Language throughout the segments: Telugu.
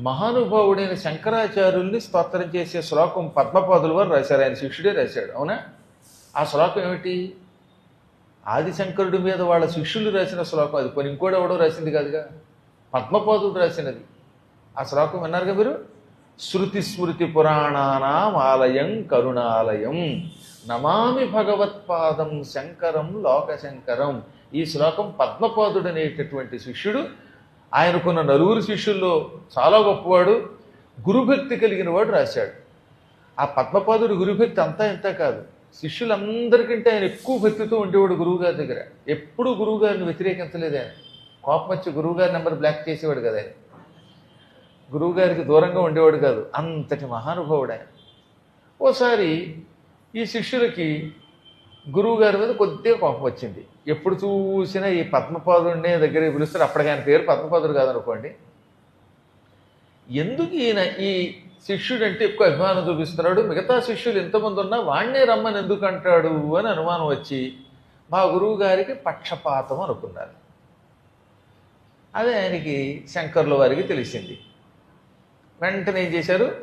మహానుభావుడైన శంకరాచార్యుల్ని స్తోత్రం చేసే శ్లోకం పద్మపాదుల వారు రాశారు. ఆయన శిష్యుడే రాశాడు. అవునా? ఆ శ్లోకం ఏమిటి? ఆదిశంకరుడి మీద వాళ్ళ శిష్యులు రాసిన శ్లోకం. అది కొన్ని ఇంకోటి ఎవడో రాసింది కాదుగా? పద్మపాదుడు రాసినది. ఆ శ్లోకం విన్నారుగా మీరు? శృతి స్మృతి పురాణానాం ఆలయం కరుణాలయం. నమామి భగవత్పాదం శంకరం లోకశంకరం. ఈ శ్లోకం పద్మపాదుడు అనేటటువంటి శిష్యుడు ఆయనకున్న నలుగురు శిష్యుల్లో చాలా గొప్పవాడు గురుభక్తి కలిగిన వాడు రాశాడు. ఆ పద్మపాదుడు గురుభక్తి అంతా ఇంత కాదు. శిష్యులందరికంటే ఆయన ఎక్కువ భక్తితో ఉండేవాడు గురువుగారి దగ్గర. ఎప్పుడూ గురువుగారిని వ్యతిరేకించలేదు ఆయన. కోపం వచ్చి గురువుగారి నెంబర్ బ్లాక్ చేసేవాడు కదా ఆయన. గురువుగారికి దూరంగా ఉండేవాడు కాదు. అంతటి మహానుభావుడు ఆయన. ఓసారి ఈ శిష్యులకి గురువుగారి మీద కొద్దిగా కోపం వచ్చింది. ఎప్పుడు చూసినా ఈ పద్మపాదుడినే దగ్గర పిలుస్తారు. అప్పటికి ఆయన పేరు పద్మపాదుడు కాదనుకోండి. ఎందుకు ఈయన ఈ శిష్యుడు అంటే ఎక్కువ అభిమానం చూపిస్తున్నాడు? మిగతా శిష్యులు ఎంతమంది ఉన్నా వాణ్ణే రమ్మని ఎందుకు అంటాడు అని అనుమానం వచ్చి మా గురువు గారికి పక్షపాతం అనుకున్నారు. అదే ఆయనకి శంకర్ల వారికి తెలిసింది. వెంటనే ఏం చేశారు?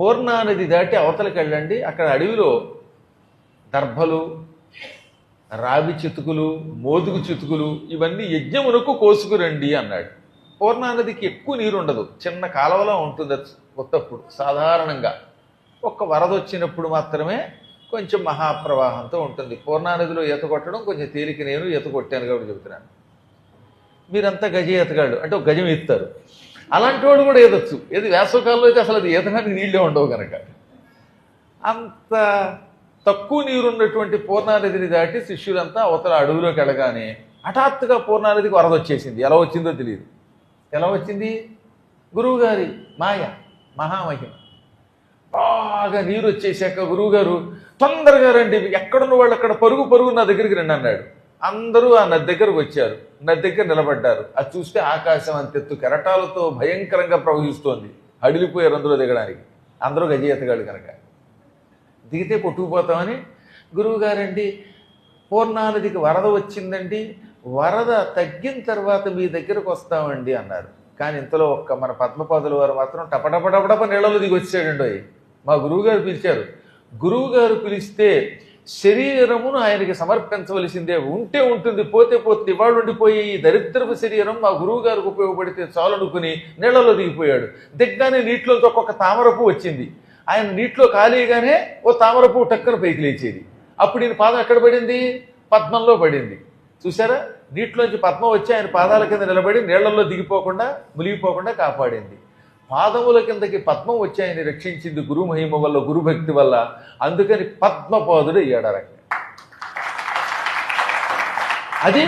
పూర్ణానది దాటి అవతలకి వెళ్ళండి. అక్కడ అడవిలో దర్భలు రావి చితుకులు మోదుగు చితుకులు ఇవన్నీ యజ్ఞమునకు కోసుకురండి అన్నాడు. పూర్ణానదికి ఎక్కువ నీరు ఉండదు చిన్న కాలువలో ఉంటుంది ఒకప్పుడు సాధారణంగా. ఒక్క వరద వచ్చినప్పుడు మాత్రమే కొంచెం మహాప్రవాహంతో ఉంటుంది. పూర్ణానదిలో ఈత కొట్టడం కొంచెం తేలిక నేను ఈత కొట్టాను కాబట్టి చెబుతున్నాను. మీరంతా గజ ఈతగాళ్ళు అంటే ఒక గజం ఎత్తారు అలాంటి వాడు కూడా ఈదొచ్చు. ఏది వేసవకాలంలో అయితే అసలు అది ఈతడానికి నీళ్ళే ఉండవు కనుక. అంత తక్కువ నీరున్నటువంటి పూర్ణానదిని దాటి శిష్యులంతా అవతల అడవిలోకి వెళ్ళగానే హఠాత్తుగా పూర్ణానదికి వరద వచ్చేసింది. ఎలా వచ్చిందో తెలియదు. ఎలా వచ్చింది? గురువుగారి మాయ మహామహిమ. బాగా నీరు వచ్చేసాక గురువుగారు తొందరగా రండి. ఎక్కడున్న వాళ్ళు అక్కడ పరుగు పరుగు నా దగ్గరికి రండి అన్నాడు. అందరూ ఆ నది దగ్గరకు వచ్చారు. నది దగ్గర నిలబడ్డారు. అది చూస్తే ఆకాశం అంతెత్తు కెరటాలతో భయంకరంగా ప్రవహిస్తోంది. అడిలిపోయారు అందులో దిగడానికి. అందరూ గజయతగాడు కనుక. దిగితే కొట్టుకుపోతామని గురువుగారండి పూర్ణానదికి వరద వచ్చిందండి వరద తగ్గిన తర్వాత మీ దగ్గరకు వస్తామండి అన్నారు. కానీ ఇంతలో ఒక్క మన పద్మపాదుల వారు మాత్రం టపటపటపటప నీళ్ళలో దిగి వచ్చాడండి మా గురువుగారు పిలిచారు. గురువుగారు పిలిస్తే శరీరమును ఆయనకి సమర్పించవలసిందే. ఉంటే ఉంటుంది పోతే పోతుంది ఇవాళ ఉండిపోయి ఈ దరిద్రపు శరీరం మా గురువు గారికి ఉపయోగపడితే చాలనుకుని నీళ్ళలో దిగిపోయాడు. దిగ్గానే నీటిలో ఒక్కొక్క తామరపు వచ్చింది. ఆయన నీటిలో ఖాళీగానే ఓ తామరపు టక్కన పైకి లేచేది. అప్పుడు ఈయన పాదం ఎక్కడ పడింది? పద్మంలో పడింది. చూసారా నీటిలోంచి పద్మం వచ్చి ఆయన పాదాల కింద నిలబడి నీళ్ళలో దిగిపోకుండా మునిగిపోకుండా కాపాడింది. పాదముల కిందకి పద్మం వచ్చి ఆయన రక్షించింది గురు మహిమ వల్ల గురుభక్తి వల్ల. అందుకని పద్మపాదుడు అయ్యాడు ఆ అది అదే